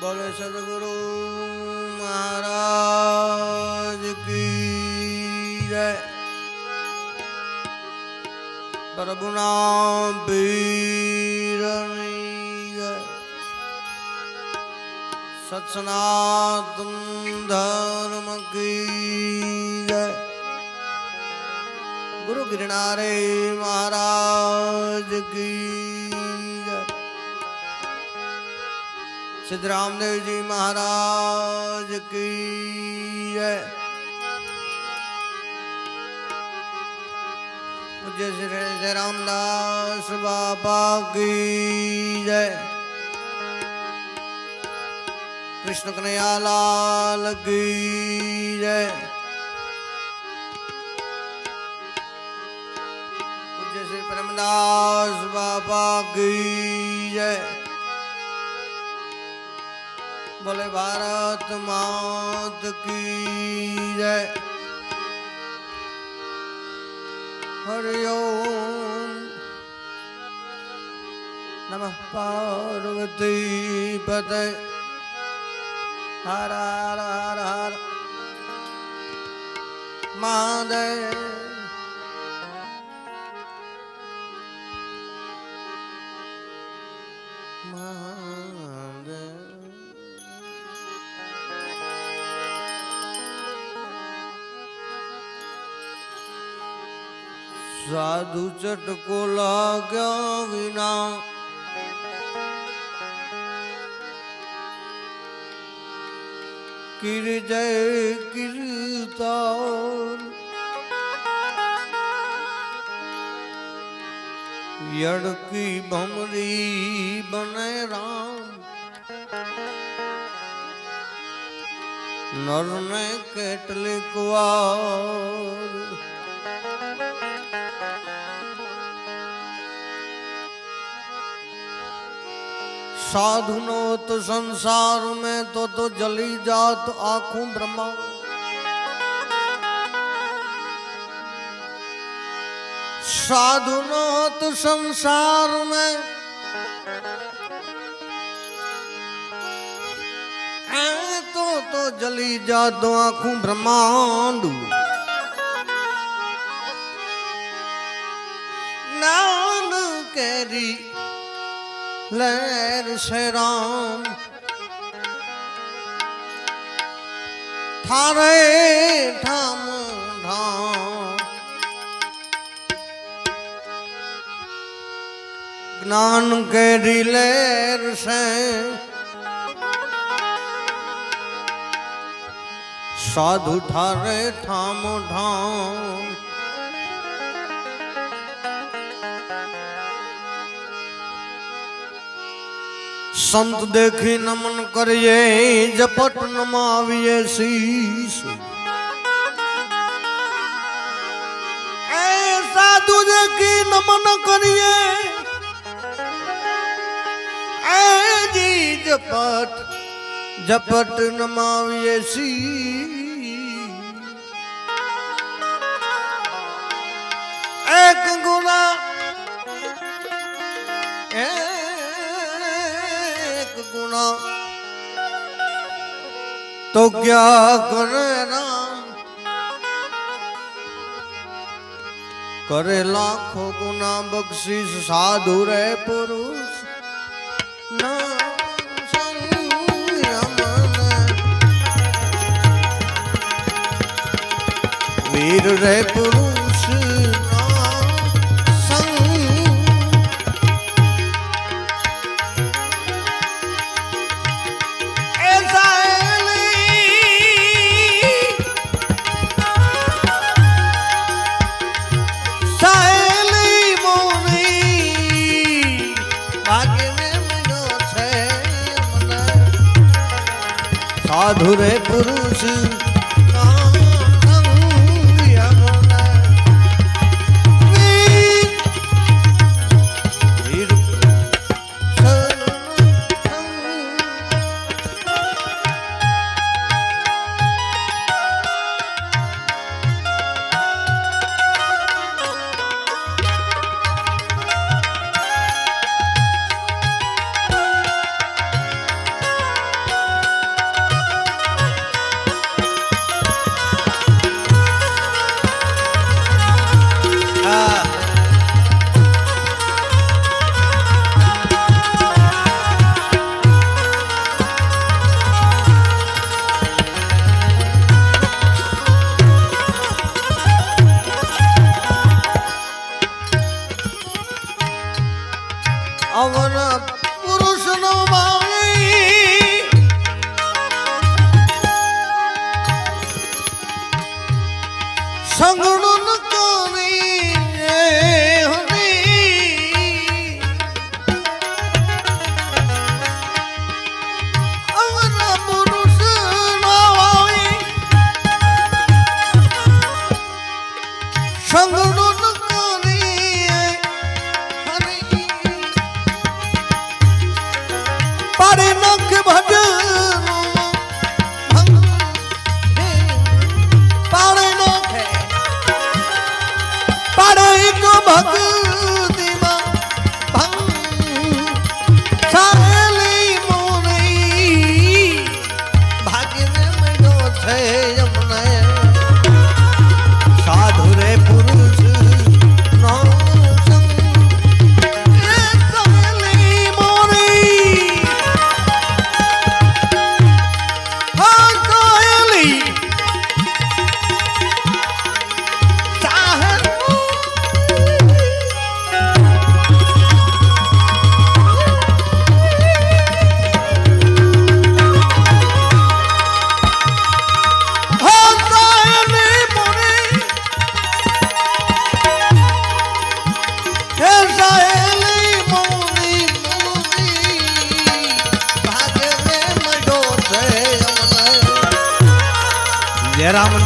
બોલે સદગુરુ મહારાજ કી જય. પ્રભુના પીરની જય. સત્સનાતન ધર્મ કી જય. ગુરુ ગિરનારે મહારાજ કી સિદ્ધરામદેવજી મહારાજ કી જય પૂજ્ય શ્રી રામદાસ બાપા કી જય કૃષ્ણ કનૈયાલાલ કી જય પૂજ્ય શ્રી પ્રેમદાસ બાપા કી જય બોલે ભારત માત કી જય. હરિઓમ. નમઃ પાર્વતી પતે. હર હર હર હર. મહાદેવ. સાધુ ચટકો લાગ્યા વિના કિર જય કીર્તન યડકી ભમરી બને રામ નરને કેટલીક વાર साधुनो तो संसार में तो तो जली जात आँखों ब्रह्मा। साधुनो तो संसार में तो तो जली जात आँखों ब्रह्मांड। नान केरी লের সেরাম। থারে ঠাম জ্ঞান কেরিলের সে সাধু ঠারে ঠাম ঢাম। સંત દેખી નમન કરીએ જપટ નમાવીએ શીશ એ સાધુ દેખી નમન કરીએ એ જી જપટ જપટ નમાવીએ શીશ એક ગુના એક ગુના તો ક્યા કરે રામ? કરે લાખો ગુના બક્ષિસ, સાધુ રે પુરુષ. ના. વીર રે પુરુષ.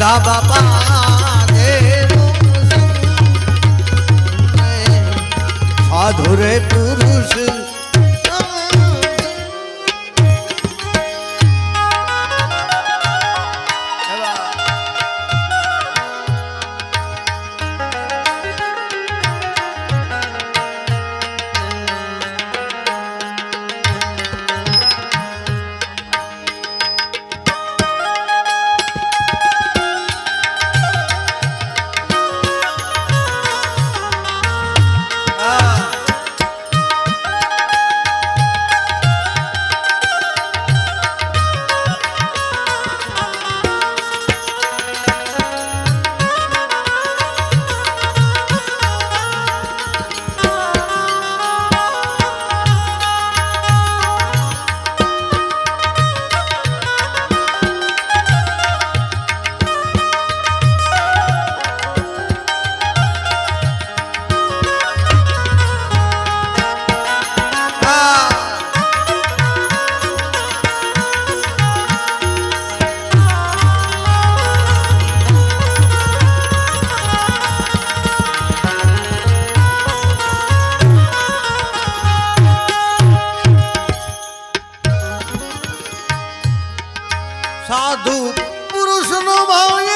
રામદા બાપા સાધુ રે પુરુષ સાધુ પુરુષ નો ભાવ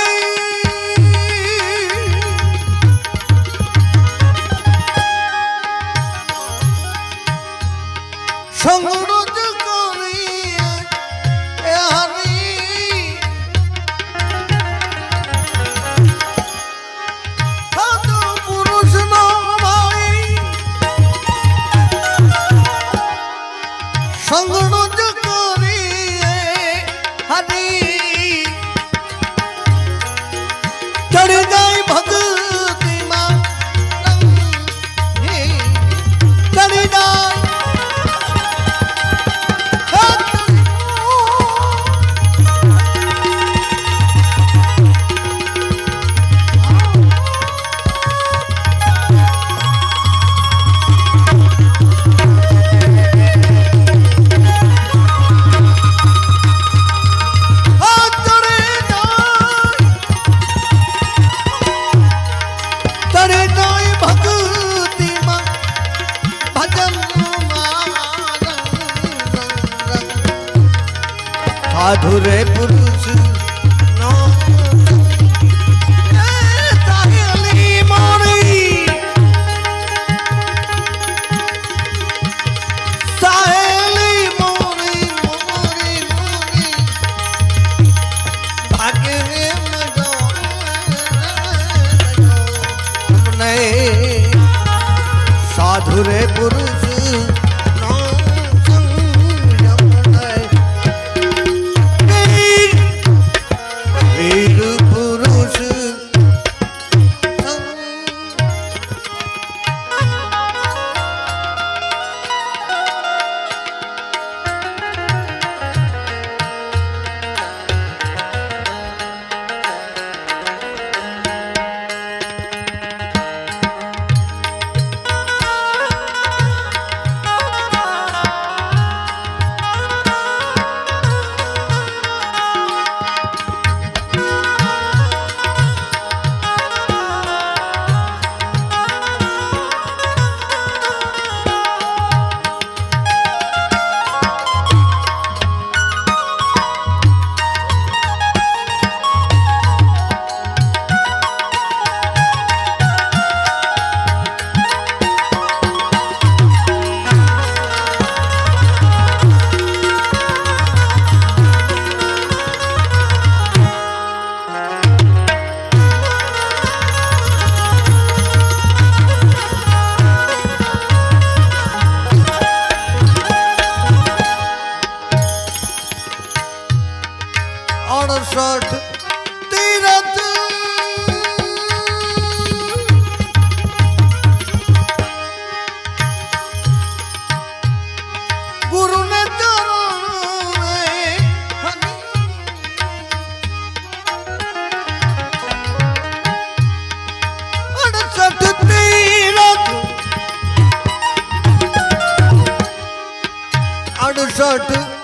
ഷോട്ട്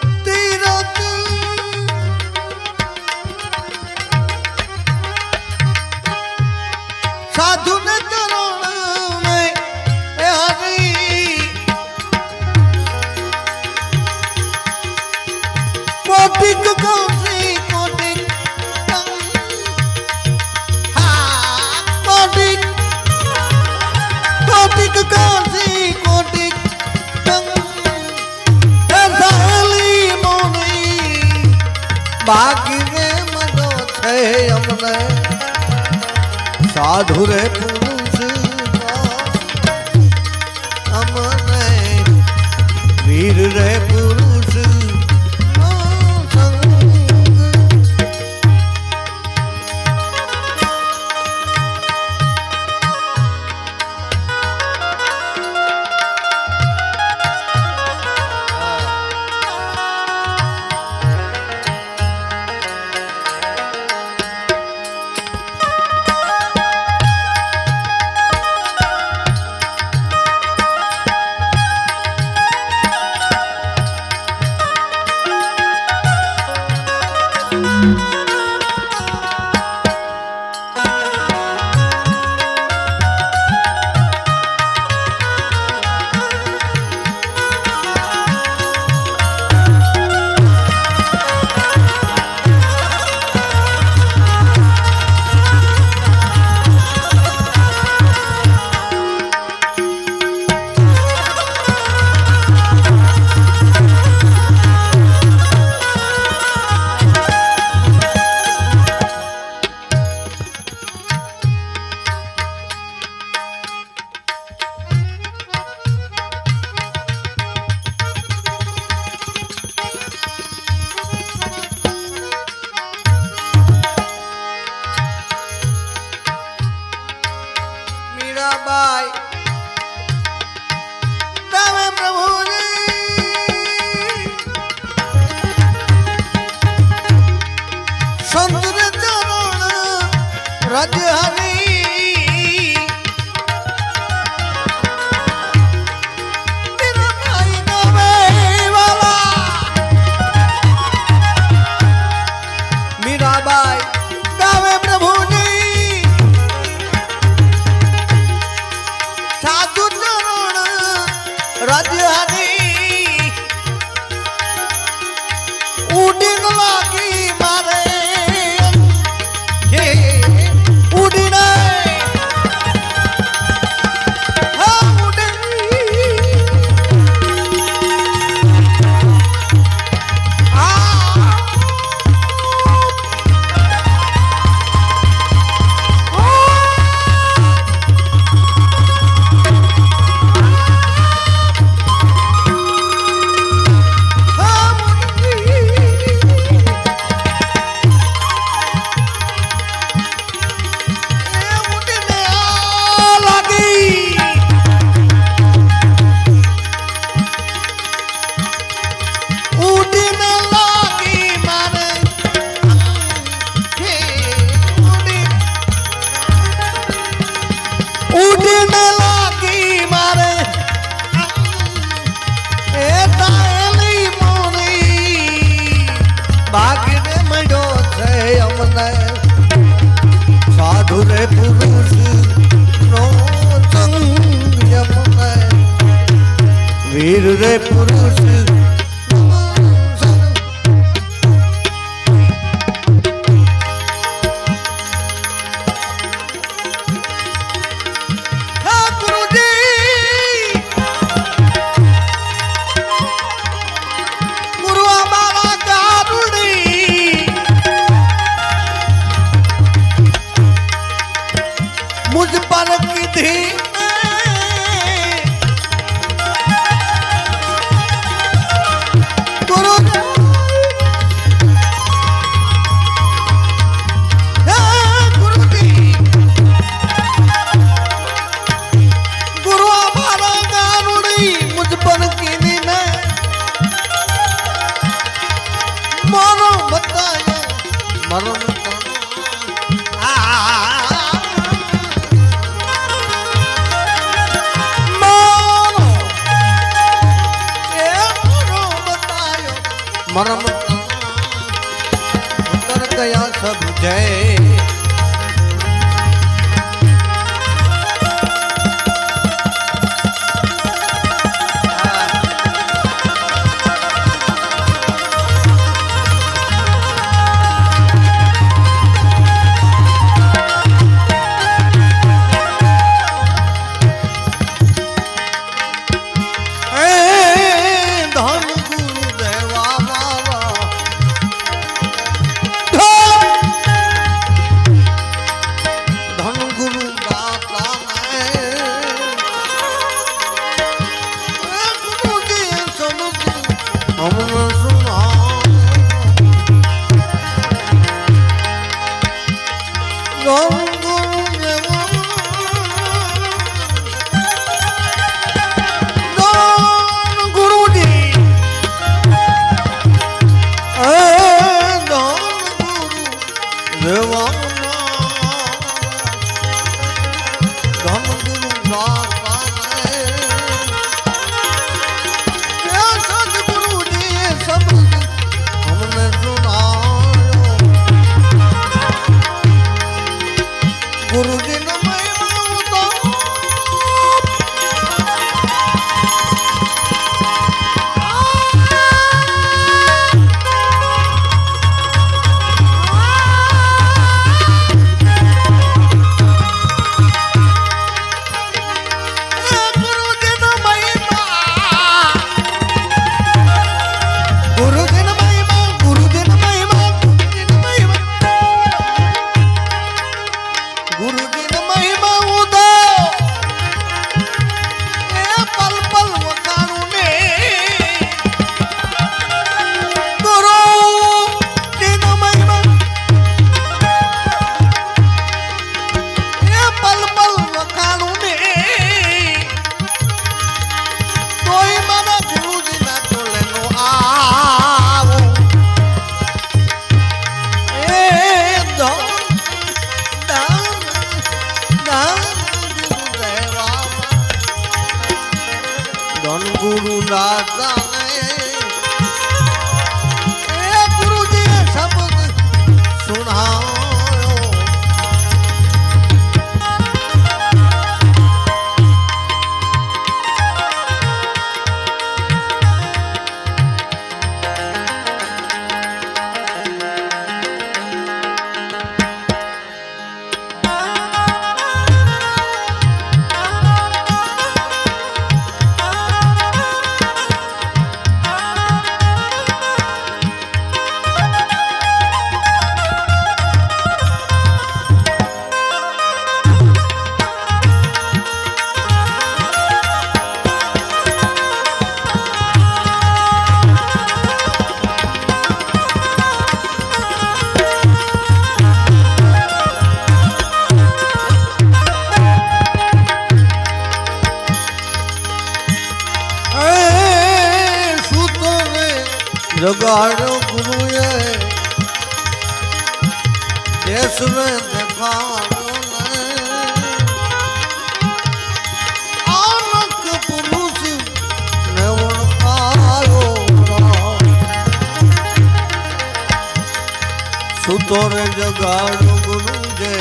બાકી રે મનો છે અમને સાધુ રે પુરુષ સુરત આનક પુરુષ ને ઓળખાયો સુતોરે જગાડો ગુરુ જે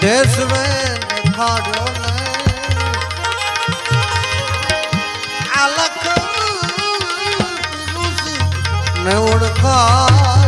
દેશ મે દેખાડ્યો ને ઓળખા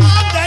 Mother.